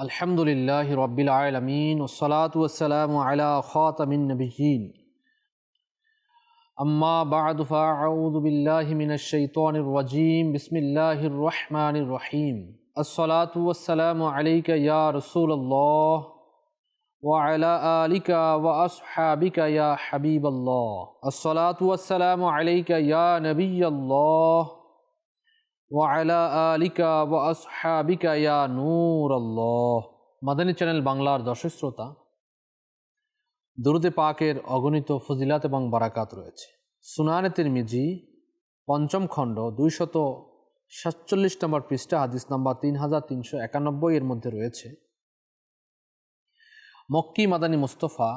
الحمد لله رب العالمين والصلاة والسلام على خاتم النبيين أما بعد فأعوذ بالله من الشيطان الرجيم بسم الله الرحمن الرحيم الصلاة والسلام عليك يا رسول الله وعلى آلك وأصحابك يا حبيب الله الصلاة والسلام عليك يا نبي الله আলিকা Madani channel বাংলার দর্শক শ্রোতা, দুরুদে পাকের অগণিত ফজিলাত এবং বারাকাত রয়েছে। সুনানে তিরমিজি, পঞ্চম খণ্ড, দুইশত সাতচল্লিশ নম্বর পৃষ্ঠা, হাদিস নম্বর তিন হাজার তিনশো একানব্বই এর মধ্যে রয়েছে। মক্কি মাদানী মুস্তফা,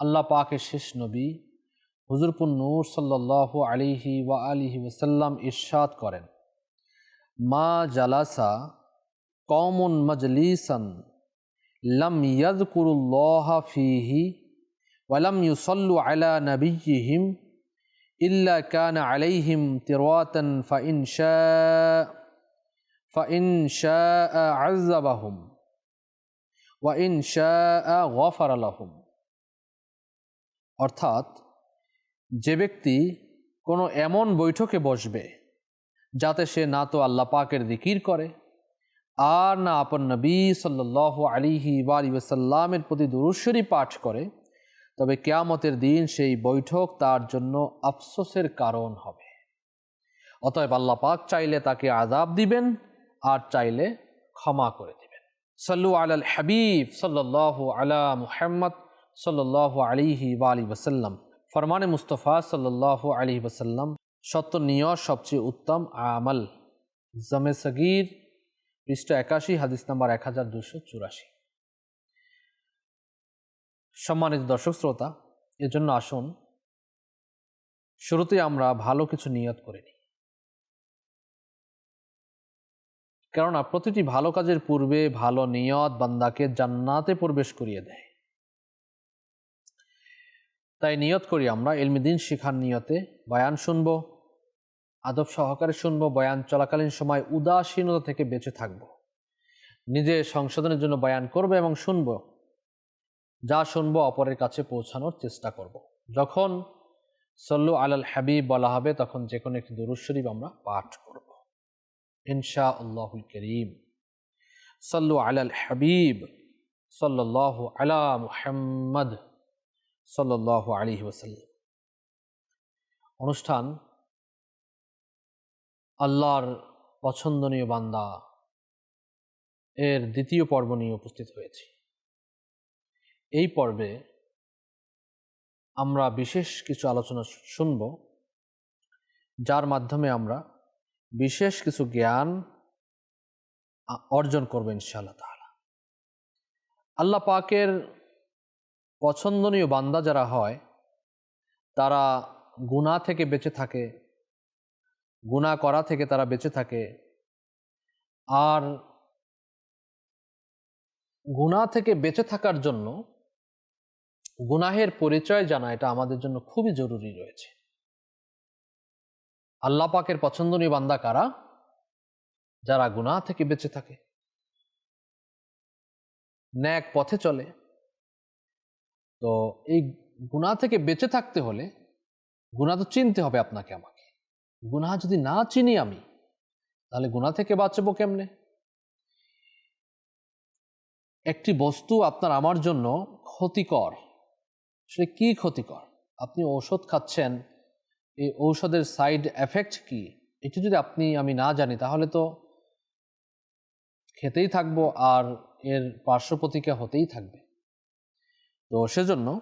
আল্লাহ পাকের শেষ নবী, হুজুরপুর নূর সাল্লাহ আলিহি ওয়া আলিহি ওসাল্লাম ইরশাদ করেন। মা জালাসা কমন মজলিসান লম ইয়াজকুরুল্লাহ ফিহি ওয়ালাম ইউসল্লু আলা নবিয়িহিম ইল্লা কান আলাইহিম তিরওয়াতান ফাইন শাআ ফাইন শাআ আযাবাহুম ওয়াইন শাআ গফারা লাহুম। অর্থাৎ যে ব্যক্তি কোনো এমন বৈঠকে বসবে যাতে সে না তো আল্লাহ পাকের দিকির করে, আর না আপন নবী সাল্লাহ আলিহি ওসাল্লামের প্রতি দুরুশ্বরী পাঠ করে, তবে কেয়ামতের দিন সেই বৈঠক তার জন্য আফসোসের কারণ হবে। অতএব আল্লাহ পাক চাইলে তাকে আজাব দিবেন, আর চাইলে ক্ষমা করে দিবেন। সাল্লু আলাল হাবিব সাল্লাহ আলা মুহাম্মদ সাল্লাহ আলিহি ওয়ালি ওসাল্লাম ফরমানে মুস্তফা সাল্লাহ আলিহি ওসাল্লাম সত্য নিয়ত সবচেয়ে উত্তম আমল। জমে সগির, পৃষ্ঠ একাশি, হাদিস নাম্বার এক হাজার দুশো চুরাশি। সম্মানিত দর্শক শ্রোতা, এজন্য আসুন শুরুতে আমরা ভালো কিছু নিয়ত করে নিই। কেননা প্রতিটি ভালো কাজের পূর্বে ভালো নিয়ত বান্দাকে জান্নাতে প্রবেশ করিয়ে দেয়। তাই নিয়ত করি আমরা এলমিদিন শিখার নিয়তে বায়ান শুনব আদব সহকারে শুনব, বয়ান চলাকালীন সময় উদাসীনতা থেকে বেঁচে থাকব। নিজে সংশোধনের জন্য বয়ান করব এবং শুনব। যা শুনব অপরের কাছে পৌঁছানোর চেষ্টা করব। যখন সল্লু আলাল হাবিব বলা হবে, তখন যে কোনো একটি দুরুজ শরীফ আমরা পাঠ করব। ইনশা আল্লাহুল করিম। সল্লু আলাল হাবিব সাল্লাহ আলা মুহাম্মদ সাল্লাহ আলী ওসাল্লাম অনুষ্ঠান আল্লাহর পছন্দনীয় বান্দা। এর দ্বিতীয় পর্ব নিয়ে উপস্থিত হয়েছি। এই পর্বে আমরা বিশেষ কিছু আলোচনা শুনব, যার মাধ্যমে আমরা বিশেষ কিছু জ্ঞান অর্জন করব ইনশাআল্লাহ তাহলে আল্লাহ পাকের পছন্দনীয় বান্দা যারা হয়, তারা গুণা থেকে বেঁচে থাকে গুণা করা থেকে তারা বেঁচে থাকে। আর গুণা থেকে বেঁচে থাকার জন্য গুনাহের পরিচয় জানা এটা আমাদের জন্য খুবই জরুরি রয়েছে। আল্লাহ পাকের পছন্দনীয় বান্দা কারা? যারা গুনাহ থেকে বেঁচে থাকে। ন্যাক পথে চলে। তো এই গুণা থেকে বেঁচে থাকতে হলে গুণা তো চিনতে হবে আপনাকে আমাকে। গুণা যদি না চিনি আমি, তাহলে গুণা থেকে বাঁচবো কেমনে? একটি বস্তু আপনার আমার জন্য ক্ষতিকর। সে কি ক্ষতিকর? আপনি ঔষধ খাচ্ছেন, এই ঔষধের সাইড এফেক্ট কি? এটি যদি আপনি, আমি না জানি, তাহলে তো খেতেই থাকব আর এর পার্শ্ব প্রতিক্রিয়া হতেই থাকবে। তো সেজন্য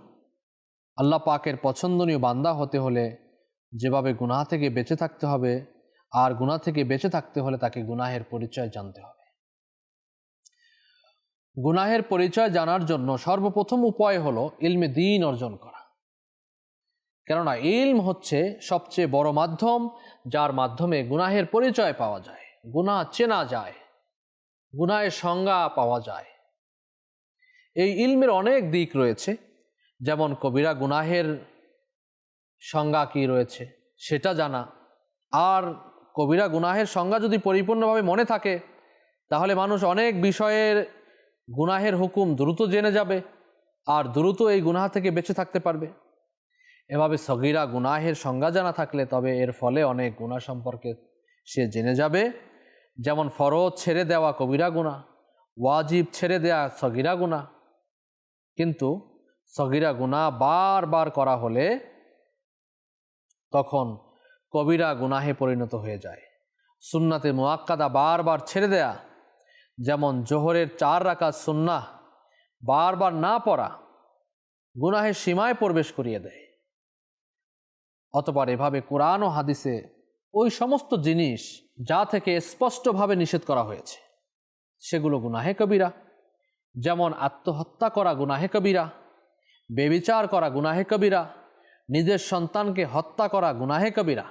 আল্লাহ পাকের পছন্দনীয় বান্দা হতে হলে যেভাবে গুনাহ থেকে বেঁচে থাকতে হবে আর গুনাহ থেকে বেঁচে থাকতে হলে তাকে গুনাহের পরিচয় জানতে হবে। গুনাহের পরিচয় জানার জন্য সর্বপ্রথম উপায় হলো ইলমে দিন অর্জন করা। কেননা ইলম হচ্ছে সবচেয়ে বড় মাধ্যম যার মাধ্যমে গুনাহের পরিচয় পাওয়া যায়। গুনাহ চেনা যায়, গুনাহের সংজ্ঞা পাওয়া যায়। এই ইলমের অনেক দিক রয়েছে, যেমন কবিরা গুনাহের সংজ্ঞা কি রয়েছে? সেটা জানা। আর কবিরা গুনাহের সংজ্ঞা যদি পরিপূর্ণভাবে মনে থাকে, তাহলে মানুষ অনেক বিষয়ের গুনাহের হুকুম দ্রুত জেনে যাবে আর দ্রুত এই গুনাহ থেকে বেঁচে থাকতে পারবে। এভাবে সগিরা গুনাহের সংজ্ঞা জানা থাকলে তবে এর ফলে অনেক গুণা সম্পর্কে সে জেনে যাবে। যেমন ফরজ ছেড়ে দেওয়া কবিরা গুণা ওয়াজিব ছেড়ে দেওয়া সগিরা গুণা কিন্তু সগিরা গুণা বারবার করা হলে তখন কবিরা গুনাহে পরিণত হয়ে যায়। সুন্নাতে মোয়াক্কাদা বারবার ছেড়ে দেয়া, যেমন জোহরের চার রাকাত সুন্না বারবার না পড়া, গুনাহের সীমায় প্রবেশ করিয়ে দেয়। অতপর এভাবে কোরআন ও হাদিসে ওই সমস্ত জিনিস যা থেকে স্পষ্টভাবে নিষেধ করা হয়েছে, সেগুলো গুনাহে কবিরা, যেমন আত্মহত্যা করা গুনাহে কবিরা, বেবিচার করা গুনাহে কবিরা নিজের সন্তানকে হত্যা করা গুনাহে কবিরা।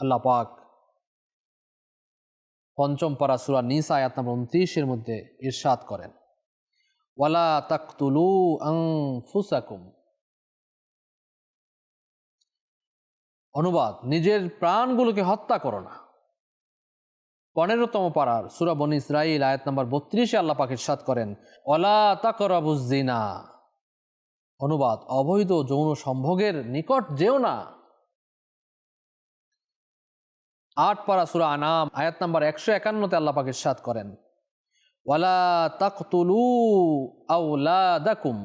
আল্লাহ পাক পঞ্চম পারা সুরা নিস আয়াত নম্বর উনত্রিশের মধ্যে ইরশাদ করেন। ওয়ালা তাকতুলু আং ফুসাকুম অনুবাদ, নিজের প্রাণগুলোকে হত্যা করো না। পনেরোতম পাড়ার সুরা বনি ইসরাইল আয়াত নম্বর বত্রিশে আল্লাহ পাক ইরশাদ করেন ওলা তাকরাবুজ্জিনা অনুবাদ, অবৈধ যৌন সম্ভোগের নিকট যেও না। আট পারা সুরা আনাম, আয়াত নম্বর একশো একান্নতে আল্লাহ পাক ইরশাদ করেন, ওয়ালা তাকতুলু আউলাদাকুম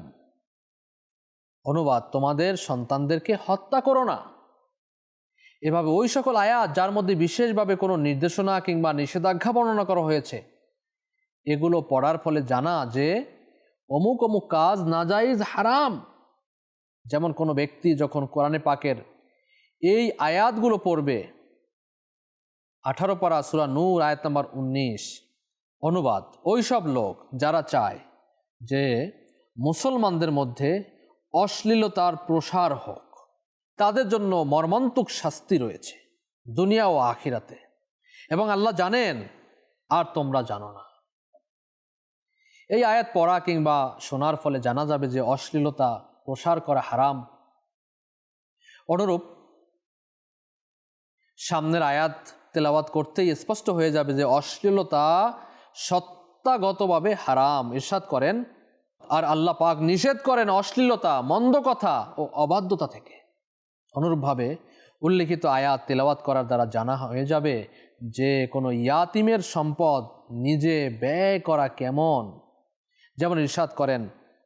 অনুবাদ, তোমাদের সন্তানদেরকে হত্যা করো না। এভাবে ওই সকল আয়াত, যার মধ্যে বিশেষভাবে কোনো নির্দেশনা কিংবা নিষেধাজ্ঞা বর্ণনা করা হয়েছে, এগুলো পড়ার ফলে জানা যে, অমুক অমুক কাজ নাজাইজ হারাম। যেমন কোনো ব্যক্তি যখন কোরআনে পাকের এই আয়াতগুলো পড়বে, আঠারো পারা সুরা নূর, আয়াত নম্বর উনিশ, অনুবাদ ওই সব লোক যারা চায় যে মুসলমানদের মধ্যে অশ্লীলতার প্রসার হোক, তাদের জন্য মর্মান্তুক শাস্তি রয়েছে দুনিয়া ও আখিরাতে। এবং আল্লাহ জানেন, আর তোমরা জানো না। এই আয়াত পড়া কিংবা শোনার ফলে জানা যাবে যে অশ্লীলতা প্রসার করা হারাম। অনুরূপ, সামনের আয়াত তেলাওয়াত করতেই স্পষ্ট হয়ে যাবে যে অশ্লীলতা সত্তাগতভাবে হারাম। ইরশাদ করেন, আর আল্লাহ পাক নিষেধ করেন অশ্লীলতা, মন্দ কথা ও অবাধ্যতা থেকে। অনুরূপভাবে উল্লিখিত আয়াত তেলাওয়াত করার দ্বারা জানা হয়ে যাবে যে কোনো ইয়াতিমের সম্পদ নিজে ব্যয় করা কেমন। যেমন ইরশাদ করেন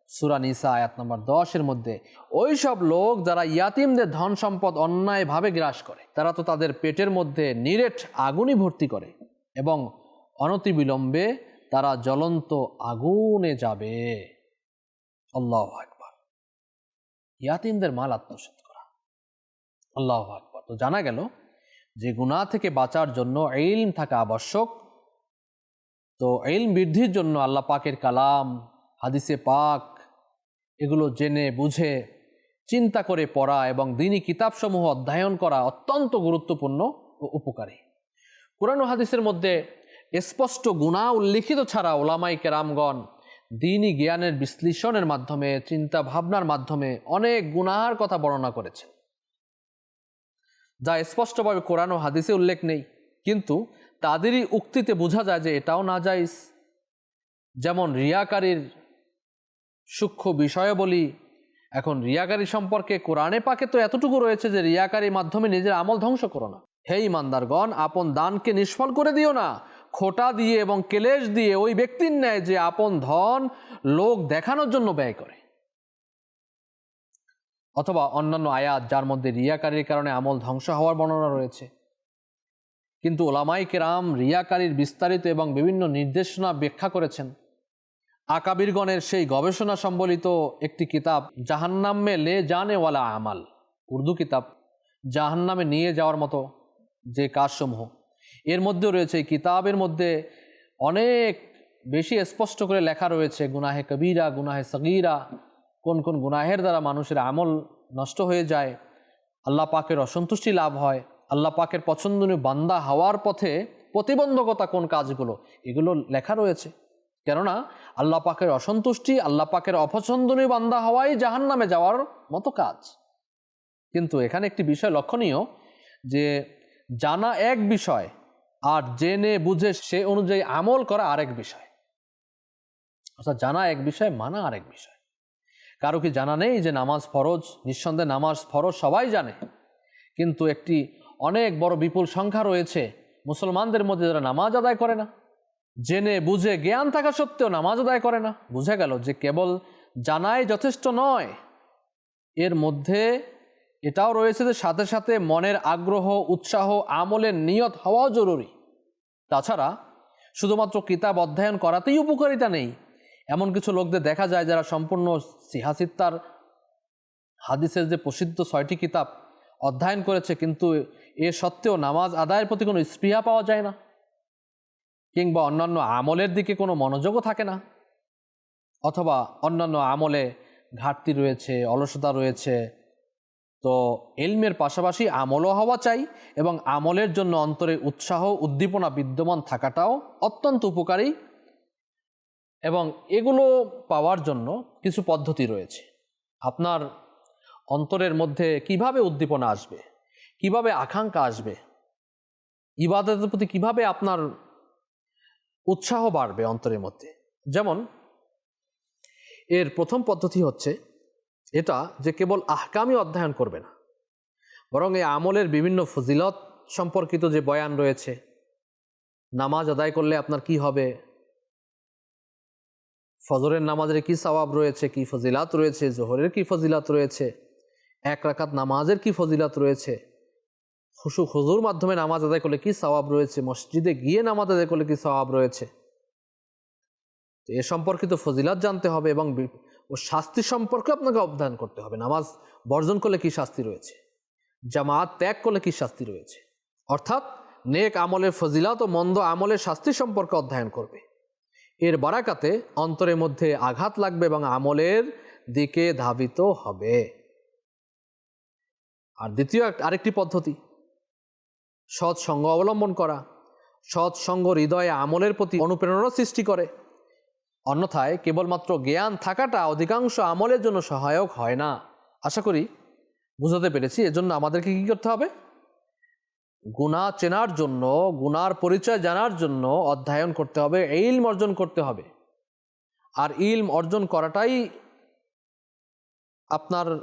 সুরা নিসা আয়াত নম্বর দশের মধ্যে ওই সব লোক যারা ইয়াতিমদের ধন সম্পদ অন্যায়ভাবে গ্রাস করে, তারা তো তাদের পেটের মধ্যে নিরেট আগুনই ভর্তি করে এবং অনতিবিলম্বে তারা জ্বলন্ত আগুনে যাবে। আল্লাহ আকবর। ইয়াতিমদের মাল আত্মসাত করা। আল্লাহ আকবর। তো জানা গেল যে গুণা থেকে বাঁচার জন্য ইলম থাকা আবশ্যক। তো ইলম বৃদ্ধির জন্য আল্লাহ পাকের কালাম, হাদিসে পাক এগুলো জেনে, বুঝে, চিন্তা করে পড়া এবং দিনী কিতাবসমূহ অধ্যয়ন করা অত্যন্ত গুরুত্বপূর্ণ ও উপকারী। কোরআন হাদিসের মধ্যে স্পষ্ট গুণা উল্লিখিত ছাড়া ওলামাই কেরামগণ দিনই জ্ঞানের বিশ্লেষণের মাধ্যমে চিন্তা ভাবনার মাধ্যমে অনেক গুনাহার কথা বর্ণনা করেছে যা স্পষ্টভাবে কোরআন ও হাদিসে উল্লেখ নেই, কিন্তু তাদেরই উক্তিতে বোঝা যায় যে এটাও না যাইস যেমন রিয়াকারীর সূক্ষ্ম বিষয় বলি এখন রিয়াকারী সম্পর্কে কোরআনে পাকে তো এতটুকু রয়েছে যে রিয়াকারীর মাধ্যমে নিজের আমল ধ্বংস করো না। হে ইমানদারগণ, আপন দানকে নিষ্ফল করে দিও না। খোটা দিয়ে এবং কেলেশ দিয়ে ওই ব্যক্তির ন্যায় যে আপন ধন লোক দেখানোর জন্য ব্যয় করে। অথবা অন্যান্য আয়াত যার মধ্যে রিয়াকারীর কারণে আমল ধ্বংস হওয়ার বর্ণনা রয়েছে। কিন্তু ওলামাই কেরাম রিয়াকারীর বিস্তারিত এবং বিভিন্ন নির্দেশনা ব্যাখ্যা করেছেন। আকাবিরগণের সেই গবেষণা সম্বলিত একটি কিতাব, জাহান্নামে লে জানে ওয়ালা আমাল। উর্দু কিতাব, জাহান্নামে নিয়ে যাওয়ার মতো যে কাজসমূহ। এর মধ্যেও রয়েছে, এই কিতাবের মধ্যে অনেক বেশি স্পষ্ট করে লেখা রয়েছে, গুনাহে কবিরা, গুনাহে সগিরা, কোন কোন গুনাহের দ্বারা মানুষের আমল নষ্ট হয়ে যায়, আল্লাহ পাকের অসন্তুষ্টি লাভ হয়, আল্লাহ পাকের পছন্দনীয় বান্দা হওয়ার পথে প্রতিবন্ধকতা কোন কাজগুলো, এগুলো লেখা রয়েছে। কেননা আল্লাহ পাকের অসন্তুষ্টি, আল্লাহ পাকের অপছন্দনীয় বান্দা হওয়াই জাহান নামে যাওয়ার মতো কাজ। কিন্তু এখানে একটি বিষয় লক্ষণীয় যে জানা এক বিষয় আর জেনে বুঝে সে অনুযায়ী আমল করা আরেক বিষয়। অর্থাৎ জানা এক বিষয়, মানা আরেক বিষয়। কারও কি জানা নেই যে নামাজ ফরজ? নিঃসন্দেহে নামাজ ফরজ সবাই জানে। কিন্তু একটি অনেক বড় বিপুল সংখ্যা রয়েছে মুসলমানদের মধ্যে যারা নামাজ আদায় করে না। জেনে বুঝে জ্ঞান থাকা সত্ত্বেও নামাজ আদায় করে না। বুঝে গেল যে কেবল জানাই যথেষ্ট নয়, এর মধ্যে এটাও রয়েছে যে সাথে সাথে মনের আগ্রহ, উৎসাহ, আমলের নিয়ত হওয়াও জরুরি। তাছাড়া শুধুমাত্র কিতাব অধ্যয়ন করাতেই উপকারিতা নেই। এমন কিছু লোকদের দেখা যায় যারা সম্পূর্ণ সিহাসিত্তার হাদিসের যে প্রসিদ্ধ ছয়টি কিতাব অধ্যয়ন করেছে, কিন্তু এ সত্ত্বেও নামাজ আদায়ের প্রতি কোনো স্পৃহা পাওয়া যায় না। কিংবা অন্যান্য আমলের দিকে কোনো মনোযোগও থাকে না। অথবা অন্যান্য আমলে ঘাটতি রয়েছে, অলসতা রয়েছে, তো এলমের পাশাপাশি আমলও হওয়া চাই এবং আমলের জন্য অন্তরে উৎসাহ, উদ্দীপনা বিদ্যমান থাকাটাও অত্যন্ত উপকারী এবং এগুলো পাওয়ার জন্য কিছু পদ্ধতি রয়েছে। আপনার অন্তরের মধ্যে কীভাবে উদ্দীপনা আসবে? কীভাবে আকাঙ্ক্ষা আসবে? ইবাদতের প্রতি কীভাবে আপনার উৎসাহ বাড়বে অন্তরের মধ্যে। যেমন, এর প্রথম পদ্ধতি হচ্ছে এটা যে কেবল আহকামই অধ্যয়ন করবে না, বরং এই আমলের বিভিন্ন ফজিলত সম্পর্কিত যে বয়ান রয়েছে, নামাজ আদায় করলে আপনার কি হবে? ফজরের নামাজের কি সওয়াব রয়েছে? কি ফজিলাত রয়েছে? জোহরের কি ফজিলাত রয়েছে? এক রাকাত নামাজের কি ফজিলাত রয়েছে? খুশু হুজুর মাধ্যমে নামাজ আদায় করলে কি সওয়াব রয়েছে? মসজিদে গিয়ে নামাজ আদায় করলে কি সওয়াব রয়েছে? এ সম্পর্কিত ফজিলাত জানতে হবে এবং ও শাস্তি সম্পর্কে আপনাকে অধ্যয়ন করতে হবে। নামাজ বর্জন করলে কি শাস্তি রয়েছে? জামাত ত্যাগ করলে কি শাস্তি রয়েছে? অর্থাৎ নেক আমলের ফজিলাত ও মন্দ আমলের শাস্তি সম্পর্কে অধ্যয়ন করবে। এর বারাকাতে অন্তরের মধ্যে আঘাত লাগবে এবং আমলের দিকে ধাবিত হবে। আর দ্বিতীয় আরেকটি পদ্ধতি সৎসঙ্গ অবলম্বন করা। সৎসঙ্গ হৃদয়ে আমলের প্রতি অনুপ্রেরণা সৃষ্টি করে। অন্যথায় কেবলমাত্র জ্ঞান থাকাটা অধিকাংশ আমলের জন্য সহায়ক হয় না। আশা করি বুঝাতে পেরেছি। এজন্য আমাদেরকে কী করতে হবে? গুণা চেনার জন্য গুনার পরিচয় জানার জন্য অধ্যয়ন করতে হবে, ইলম অর্জন করতে হবে। আর ইলম অর্জন করাটাই আপনার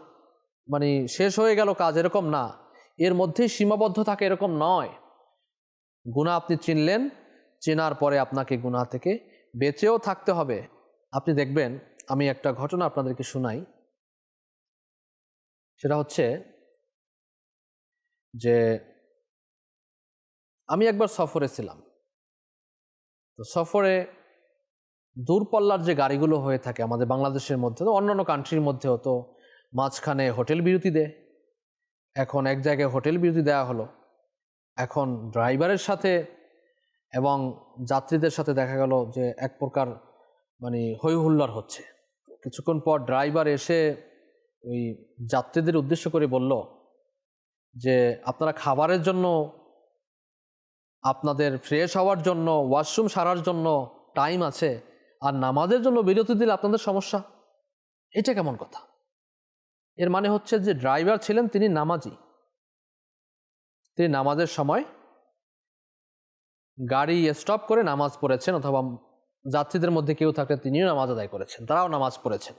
মানে শেষ হয়ে গেল কাজ এরকম না। এর মধ্যেই সীমাবদ্ধ থাকে এরকম নয়। গুণা আপনি চিনলেন, চেনার পরে আপনাকে গুণা থেকে বেঁচেও থাকতে হবে। আপনি দেখবেন, আমি একটা ঘটনা আপনাদেরকে শোনাই। সেটা হচ্ছে যে, আমি একবার সফরে ছিলাম। তো সফরে দূরপল্লার যে গাড়িগুলো হয়ে থাকে আমাদের বাংলাদেশের মধ্যে, তো অন্যান্য কান্ট্রির মধ্যেও তো মাঝখানে হোটেল বিরতি দেয়। এখন এক জায়গায় হোটেল বিরতি দেওয়া হলো। এখন ড্রাইভারের সাথে এবং যাত্রীদের সাথে দেখা গেল যে এক প্রকার মানে হৈ হুল্লার হচ্ছে। কিছুক্ষণ পর ড্রাইভার এসে ওই যাত্রীদের উদ্দেশ্য করে বলল যে, আপনারা খাবারের জন্য, আপনাদের ফ্রেশ হওয়ার জন্য ওয়াশরুম সারার জন্য টাইম আছে, আর নামাজের জন্য বিরতি দিলে আপনাদের সমস্যা? এটা কেমন কথা? এর মানে হচ্ছে যে ড্রাইভার ছিলেন তিনি নামাজি। তিনি নামাজের সময় গাড়ি স্টপ করে নামাজ পড়েছেন অথবা যাত্রীদের মধ্যে কেউ থাকলে তিনিও নামাজ আদায় করেছেন, তারাও নামাজ পড়েছেন।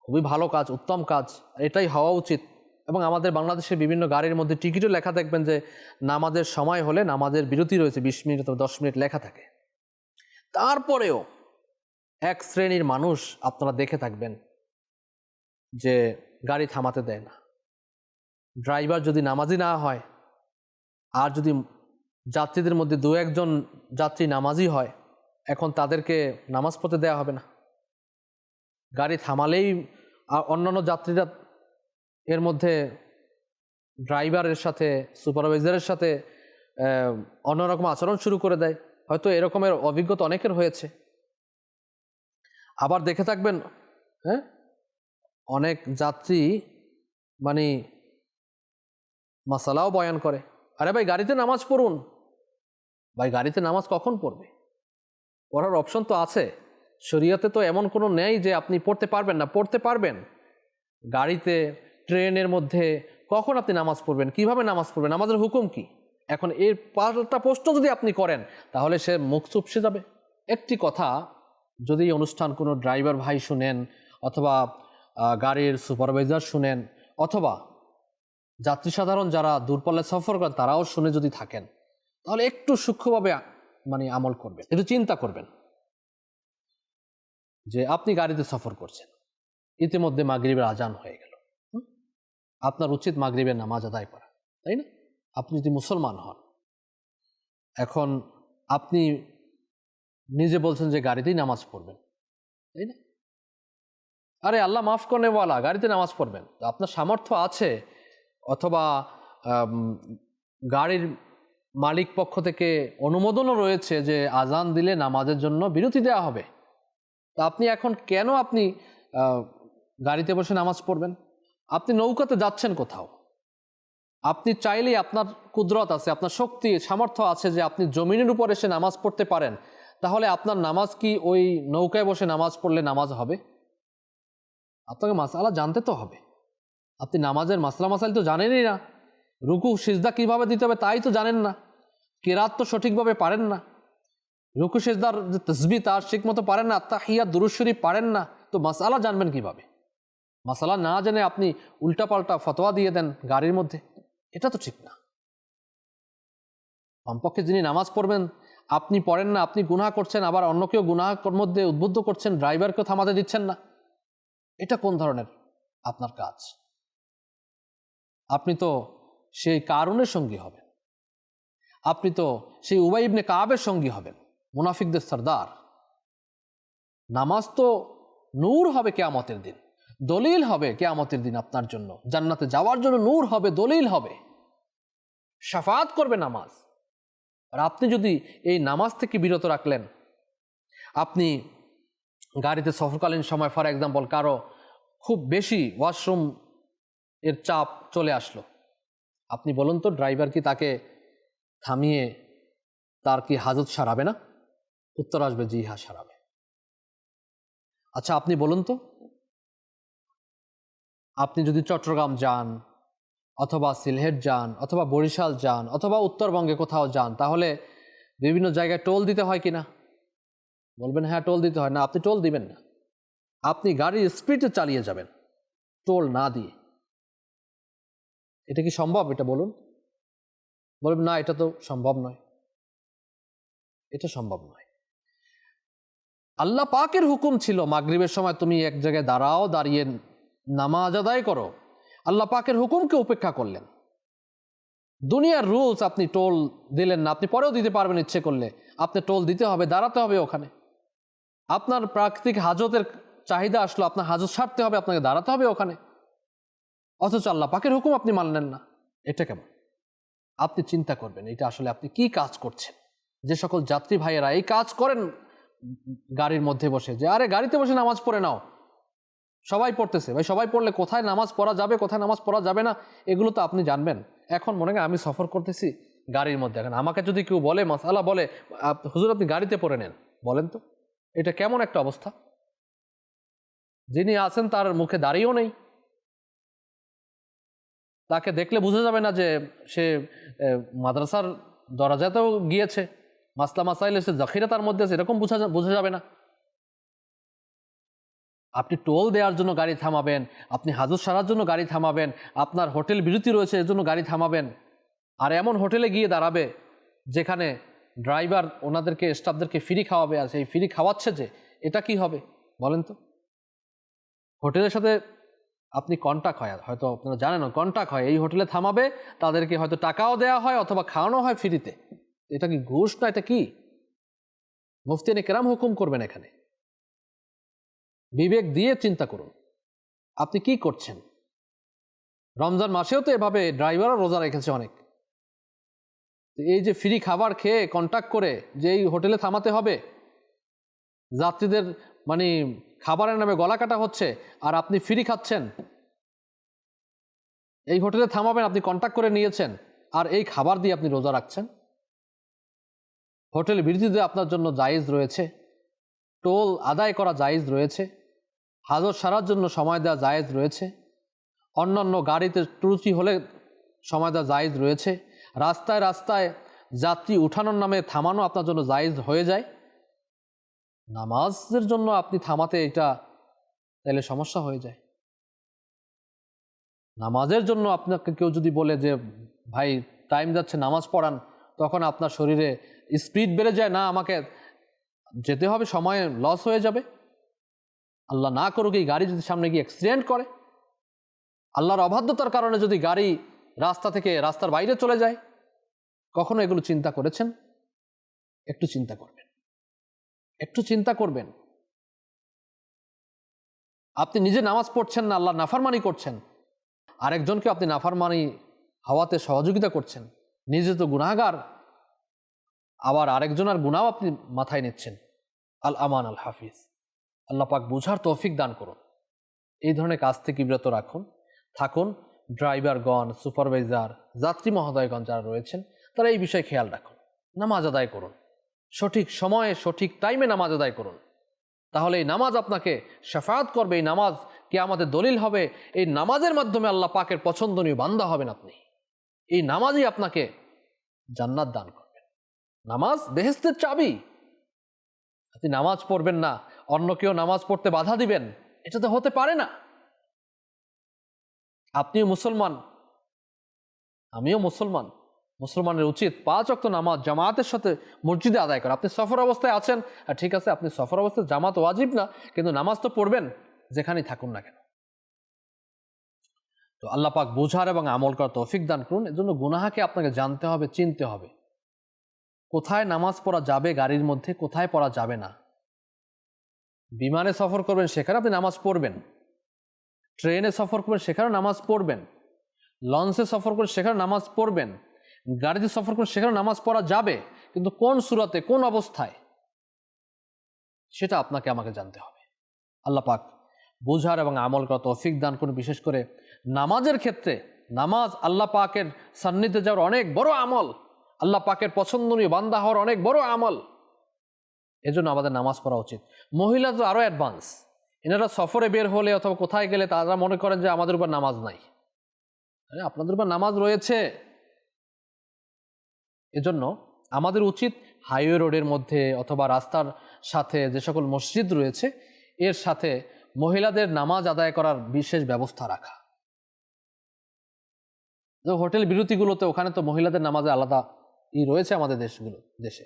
খুবই ভালো কাজ, উত্তম কাজ, এটাই হওয়া উচিত। এবং আমাদের বাংলাদেশের বিভিন্ন গাড়ির মধ্যে টিকিটও লেখা দেখবেন যে নামাজের সময় হলে নামাজের বিরতি রয়েছে, বিশ মিনিট অথবা দশ মিনিট লেখা থাকে। তারপরেও এক শ্রেণির মানুষ আপনারা দেখে থাকবেন যে গাড়ি থামাতে দেয় না। ড্রাইভার যদি নামাজি না হয়, আর যদি যাত্রীদের মধ্যে দু একজন যাত্রী নামাজি হয়, এখন তাদেরকে নামাজ পড়তে দেওয়া হবে না। গাড়ি থামালেই অন্যান্য যাত্রীরা এর মধ্যে ড্রাইভারের সাথে, সুপারভাইজারের সাথে অন্যরকম আচরণ শুরু করে দেয়। হয়তো এরকমের অভিজ্ঞতা অনেকের হয়েছে। আবার দেখে থাকবেন হ্যাঁ? অনেক যাত্রী মানে মাসালাও বয়ান করে। আরে ভাই, গাড়িতে নামাজ পড়ুন। ভাই, গাড়িতে নামাজ কখন পড়বে? পড়ার অপশন তো আছে। শরীয়তে তো এমন কোনো নেই যে আপনি পড়তে পারবেন না। পড়তে পারবেন। গাড়িতে, ট্রেনের মধ্যে কখন আপনি নামাজ পড়বেন? কীভাবে নামাজ পড়বেন? নামাজের হুকুম কি? এখন এর পাল্টা প্রশ্ন যদি আপনি করেন, তাহলে সে মুখ চুপসে যাবে। একটি কথা, যদি অনুষ্ঠান কোনো ড্রাইভার ভাই শুনেন অথবা গাড়ির সুপারভাইজার শুনেন, অথবা যাত্রী সাধারণ যারা দূরপাল্লায় সফর করেন, তারাও শুনে যদি থাকেন, তাহলে একটু সূক্ষ্মভাবে মানে আমল করবেন, একটু চিন্তা করবেন যে আপনি গাড়িতে সফর করছেন, ইতিমধ্যে মাগরিবের আজান হয়ে গেল? আপনার উচিত মাগরিবের নামাজ আদায় করা, তাই না? আপনি যদি মুসলমান হন, এখন আপনি নিজে বলছেন যে গাড়িতেই নামাজ পড়বেন, তাই না? আরে আল্লাহ মাফ করেওয়ালা গাড়িতে নামাজ পড়বেন। তো আপনার সামর্থ্য আছে? অথবা গাড়ির মালিক পক্ষ থেকে অনুমোদনও রয়েছে যে আজান দিলে নামাজের জন্য বিরতি দেওয়া হবে। তা আপনি এখন কেন আপনি গাড়িতে বসে নামাজ পড়বেন? আপনি নৌকাতে যাচ্ছেন কোথাও? আপনি চাইলেই আপনার কুদরত আছে, আপনার শক্তি, সামর্থ্য আছে যে আপনি জমিনের উপর এসে নামাজ পড়তে পারেন। তাহলে আপনার নামাজ কি ওই নৌকায় বসে নামাজ পড়লে নামাজ হবে? আপনাকে মাসালা জানতে তো হবে। আপনি নামাজের মাসলা মাসাইল তো জানেনই না। রুকু, সিজদা কীভাবে দিতে হবে তাই তো জানেন না। কেরাত তো সঠিকভাবে পারেন না। রুকু, সিজদার যে তসবি তার ঠিক মতো পারেন না তা তাহিয়া দুরুশ্বরী পারেন না। তো মাসালা জানবেন কীভাবে? মাসালা না জেনে আপনি উল্টাপাল্টা ফতোয়া দিয়ে দেন গাড়ির মধ্যে, এটা তো ঠিক না। কমপক্ষে যিনি নামাজ পড়বেন, আপনি পড়েন না, আপনি গুনাহ করছেন, আবার অন্য কেউ গুনাহর মধ্যে উদ্বুদ্ধ করছেন, ড্রাইভারকেও থামাতে দিচ্ছেন না। এটা কোন ধরনের আপনার কাজ? আপনি তো সেই কারণের সঙ্গী হবেন। আপনি তো সেই উবাই ইবনে কাবের সঙ্গী হবেন, মুনাফিকদের সর্দার। নামাজ তো নূর হবে কেয়ামতের দিন। দলিল হবে কেয়ামতের দিন আপনার জন্য। জান্নাতে যাওয়ার জন্য নূর হবে, দলিল হবে। সাফাত করবে নামাজ। আর আপনি যদি এই নামাজ থেকে বিরত রাখলেন, আপনি গাড়িতে সফরকালীন সময় ফর এক্সাম্পল কারও খুব বেশি ওয়াশরুম এর চাপ চলে আসলো। আপনি বলুন তো ড্রাইভার কি তাকে থামিয়ে তার কি হাজত সারাবে না? উত্তর আসবে, জি হ্যাঁ সারাবে। আচ্ছা আপনি বলুন তো, আপনি যদি চট্টগ্রাম যান, অথবা সিলহেট যান, অথবা বরিশাল যান, অথবা উত্তরবঙ্গে কোথাও যান, তাহলে বিভিন্ন জায়গায় টোল দিতে হয় কিনা? বলবেন হ্যাঁ টোল দিতে হয়। না, আপনি টোল দিবেন না। আপনি গাড়ির স্পিডে চালিয়ে যাবেন। টোল না দিয়ে। এটা কি সম্ভব? এটা বলুন। বলবেন না, এটা তো সম্ভব নয়। এটা সম্ভব নয়। আল্লাহ পাকের হুকুম ছিল, মাগরিবের সময় তুমি এক জায়গায় দাঁড়াও, দাঁড়িয়ে নামাজ আদায় করো। আল্লাহ পাকের হুকুমকে উপেক্ষা করলেন। দুনিয়ার রুলস আপনি টোল দিলেন না, আপনি পরেও দিতে পারবেন ইচ্ছে করলে। আপনি টোল দিতে হবে, দাঁড়াতে হবে ওখানে। আপনার প্রাকৃতিক হাজতের চাহিদা আসলো, আপনার হাজত সারতে হবে, আপনাকে দাঁড়াতে হবে ওখানে। অথচ আল্লাহ পাকের হুকুম আপনি মানলেন না। এটা কেমন? আপনি চিন্তা করবেন, এটা আসলে আপনি কি কাজ করছেন? যে সকল যাত্রী ভাইয়েরা এই কাজ করেন গাড়ির মধ্যে বসে, যে আরে গাড়িতে বসে নামাজ পড়ে নাও। সবাই পড়তেছে, ভাই সবাই পড়লে কোথায় নামাজ পড়া যাবে, কোথায় নামাজ পড়া যাবে না, এগুলো তো আপনি জানবেন। এখন মনে হয় আমি সফর করতেছি গাড়ির মধ্যে। এখন আমাকে যদি কেউ বলে, মাসালা বলে হুজুর আপনি গাড়িতে পড়ে নেন, বলেন তো। এটা কেমন একটা অবস্থা? যিনি আছেন তার মুখে দাঁড়িয়েও নেই। তাকে দেখলে বোঝা যাবে না যে সে মাদ্রাসার দরজাতেও গিয়েছে। মাসলা মাসাইল সে জাখিরা তার মধ্যে আছে, এরকম বোঝা বোঝা যাবে না। আপনি টোল দেওয়ার জন্য গাড়ি থামাবেন, আপনি হাজত সারার জন্য গাড়ি থামাবেন, আপনার হোটেল বিরতি রয়েছে, এর জন্য গাড়ি থামাবেন। আর এমন হোটেলে গিয়ে দাঁড়াবে যেখানে ড্রাইভার ওনাদেরকে, স্টাফদেরকে ফ্রি খাওয়াবে আর সেই ফ্রি খাওয়াচ্ছে যে, এটা কি হবে? বলেন তো। হোটেলের সাথে আপনি কন্ট্যাক্ট হয়, হয়তো আপনারা জানেন কন্ট্যাক্ট হয়। এই হোটেলে থামাবে, তাদেরকে হয়তো টাকাও দেওয়া হয় অথবা খাওয়ানো হয় ফ্রিতে। এটা কি ঘুষ না এটা কি? মুফতিয়ানি কেরাম হুকুম করবেন এখানে। বিবেক দিয়ে চিন্তা করুন। আপনি কি করছেন? রমজান মাসেও তো এভাবে ড্রাইভারও রোজা রেখেছে অনেক। এই যে ফ্রি খাবার খেয়ে কন্ট্যাক্ট করে যে এই হোটেলে থামাতে হবে, যাত্রীদের মানে খাবারের নামে গলা কাটা হচ্ছে আর আপনি ফ্রি খাচ্ছেন। এই হোটেলে থামাবেন, আপনি কন্ট্যাক্ট করে নিয়েছেন আর এই খাবার দিয়ে আপনি রোজা রাখছেন। হোটেল বিরতিতে আপনার জন্য জায়েজ রয়েছে, টোল আদায় করা জায়েজ রয়েছে হাজর সারার জন্য সময় দেওয়া জায়েজ রয়েছে, অন্যান্য গাড়িতে ত্রুটি হলে সময় দেওয়া জায়েজ রয়েছে রাস্তায় রাস্তায় যাত্রী উঠানোর নামে থামানো আপনার জন্য জায়েজ হয়ে যায়। নামাজের জন্য আপনি থামাতে এটা তাহলে সমস্যা হয়ে যায়। নামাজের জন্য আপনাকে কেউ যদি বলে যে, ভাই টাইম যাচ্ছে, নামাজ পড়ান। তখন আপনার শরীরে স্পিড বেড়ে যায়, না, আমাকে যেতে হবে, সময় লস হয়ে যাবে। আল্লাহ না করুক, এই গাড়ি যদি সামনে গিয়ে অ্যাক্সিডেন্ট করে। আল্লাহর অবাধ্যতার কারণে যদি গাড়ি রাস্তা থেকে রাস্তার বাইরে চলে যায়। কখনো এগুলো চিন্তা করেছেন? একটু চিন্তা করবেন। একটু চিন্তা করবেন। আপনি নিজে নামাজ পড়ছেন না, আল্লাহ নাফারমানি করছেন। আরেকজনকে আপনি নাফারমানি হওয়াতে সহযোগিতা করছেন। নিজে তো গুনাহগার। আবার আরেকজনের গুণাও আপনি মাথায় নিচ্ছেন। আল আমান আল হাফিজ। আল্লাহ পাক বুঝার তৌফিক দান করুন। এই ধরনের কাজ থেকে বিরত রাখুন। থাকুন। ড্রাইভারগণ, সুপারভাইজার, যাত্রী মহোদয়গণ যারা রয়েছেন, তারা এই বিষয়ে খেয়াল রাখুন। নামাজ আদায় করুন। সঠিক সময়ে সঠিক টাইমে নামাজ আদায় করুন। তাহলে এই নামাজ আপনাকে সাফায়াত করবে, এই নামাজ কে আমাদের দলিল হবে, এই নামাজের মাধ্যমে আল্লাহ পাকের পছন্দনীয় বান্দা হবেন আপনি। এই নামাজই আপনাকে জান্নাত দান করবেন নামাজ বেহেস্তের চাবি। আপনি নামাজ পড়বেন না, অন্য কেউ নামাজ পড়তে বাধা দিবেন, এটা তো হতে পারে না। আপনিও মুসলমান? আমিও মুসলমান। মুসলমানের উচিত পাঁচ অক্ত নামাজ জামাতের সাথে মসজিদে আদায় করা। আপনি সফর অবস্থায় আছেন, আর ঠিক আছে, আপনি সফর অবস্থায় জামাত ওয়াজিব না, কিন্তু নামাজ তো পড়বেন, যেখানেই থাকুন না কেন? তো আল্লাহ পাক বোঝার এবং আমল করার তৌফিক দান করুন। এজন্য গুনাহাকে আপনাকে জানতে হবে, চিনতে হবে। কোথায় নামাজ পড়া যাবে গাড়ির মধ্যে, কোথায় পড়া যাবে না? বিমানে সফর করবেন, সেখানে আপনি নামাজ পড়বেন। ট্রেনে সফর করবেন সেখানে নামাজ পড়বেন। লঞ্চে সফর করে সেখানে নামাজ পড়বেন। গাড়িতে সফর করে সেখানে নামাজ পড়া যাবে, কিন্তু কোন সুরাতে, কোন অবস্থায়? সেটা আপনাকে আমাকে জানতে হবে। আল্লাহ পাক বোঝার এবং আমল করা তৌফিক দান করুন। বিশেষ করে নামাজের ক্ষেত্রে নামাজ আল্লাহ পাকের সান্নিধ্যে যাওয়ার অনেক বড় আমল, আল্লাহ পাকের পছন্দনীয় বান্দা হওয়ার অনেক বড় আমল। এজন্য আমাদের নামাজ পড়া উচিত। মহিলা তো আরও অ্যাডভান্স এনারা সফরে বের হলে অথবা কোথায় গেলে তারা মনে করেন যে আমাদের উপর নামাজ নাই। আপনাদের উপর নামাজ রয়েছে। এজন্য আমাদের উচিত হাইওয়ে রোডের মধ্যে অথবা রাস্তার সাথে যে সকল মসজিদ রয়েছে, এর সাথে মহিলাদের নামাজ আদায় করার বিশেষ ব্যবস্থা রাখা। হোটেল বিরতিগুলোতে ওখানে তো মহিলাদের নামাজে আলাদা ই রয়েছে আমাদের দেশগুলো, দেশে।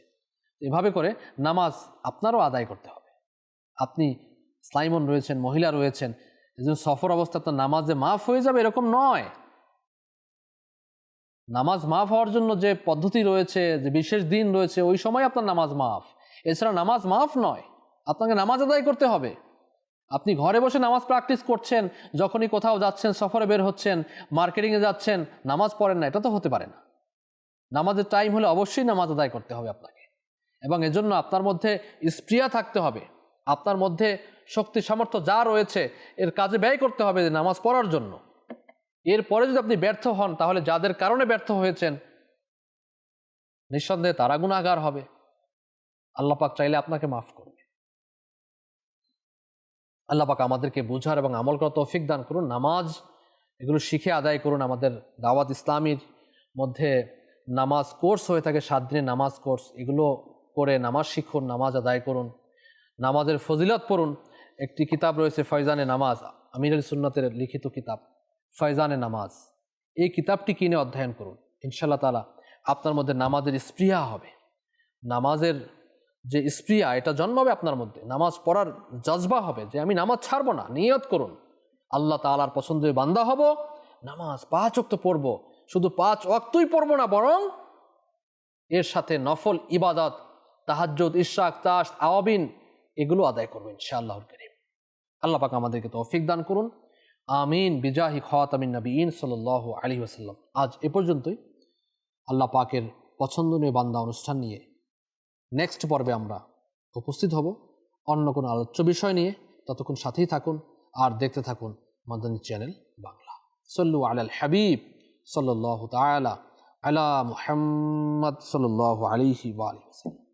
এভাবে করে নামাজ আপনারও আদায় করতে হবে। আপনি স্লাইমন রয়েছেন, মহিলা রয়েছেন এজন্য সফর অবস্থা আপনার নামাজে মাফ হয়ে যাবে এরকম নয়। নামাজ মাফ হওয়ার জন্য যে পদ্ধতি রয়েছে, যে বিশেষ দিন রয়েছে, ওই সময় আপনার নামাজ মাফ। এছাড়া নামাজ মাফ নয়, আপনাকে নামাজ আদায় করতে হবে। আপনি ঘরে বসে নামাজ প্র্যাকটিস করছেন, যখনই কোথাও যাচ্ছেন, সফরে বের হচ্ছেন, মার্কেটিংয়ে যাচ্ছেন, নামাজ পড়েন না, এটা তো হতে পারে না। নামাজের টাইম হলে অবশ্যই নামাজ আদায় করতে হবে আপনাকে। এবং এজন্য আপনার মধ্যে স্প্রিয়া থাকতে হবে। আপনার মধ্যে শক্তি, সামর্থ্য যা রয়েছে, এর কাজে ব্যয় করতে হবে যে নামাজ পড়ার জন্য। এরপরে যদি আপনি ব্যর্থ হন, তাহলে যাদের কারণে ব্যর্থ হয়েছেন, নিঃসন্দেহে তারা গুণাগার হবে। আল্লাহ পাক চাইলে আপনাকে মাফ করবে। আল্লাহ পাক আমাদেরকে বুঝার এবং আমল করা তৌফিক দান করুন। নামাজ, এগুলো শিখে আদায় করুন। আমাদের দাওয়াত ইসলামীর মধ্যে নামাজ কোর্স হয়ে থাকে, সাত দিনের নামাজ কোর্স। এগুলো করে নামাজ শিখুন, নামাজ আদায় করুন। নামাজের ফজিলত পড়ুন। একটি কিতাব রয়েছে ফয়জানে নামাজ আমির আলী সুন্নাতের লিখিত কিতাব, ফয়জানে নামাজ। এই কিতাবটি কিনে অধ্যয়ন করুন। ইনশাল্লাহ তালা আপনার মধ্যে নামাজের স্প্রিয়া হবে। নামাজের যে স্প্রিয়া এটা জন্মাবে আপনার মধ্যে। নামাজ পড়ার জজবা হবে যে আমি নামাজ ছাড়বো না, নিয়ত করুন। আল্লাহ তালার পছন্দের বান্দা হব, নামাজ পাঁচ অক্ত পড়ব। শুধু পাঁচ অক্তই পড়ব না, বরং এর সাথে নফল ইবাদত, তাহাজ্জুদ ইশাক তাস, আওয়াবিন এগুলো আদায় করব ইনশাআল্লাহ করিম। আল্লাহ পাক আমাদেরকে তৌফিক দান করুন। আমিন। বিজাহি খাতামিন নবীন সাল আলী ওসাল্লাম আজ এ পর্যন্তই। আল্লাহ পাকের পছন্দনীয় বান্দা অনুষ্ঠান নিয়ে নেক্সট পর্বে আমরা উপস্থিত হব। অন্য কোনো আলোচ্য বিষয় নিয়ে। ততক্ষণ সাথেই থাকুন। আর দেখতে থাকুন মাদানী চ্যানেল বাংলা। সল্লু আলাল হাবিব সাল্লাহ তালা আলা মুহাম্মদ সাল্লাহ আলিহি ওয়ালি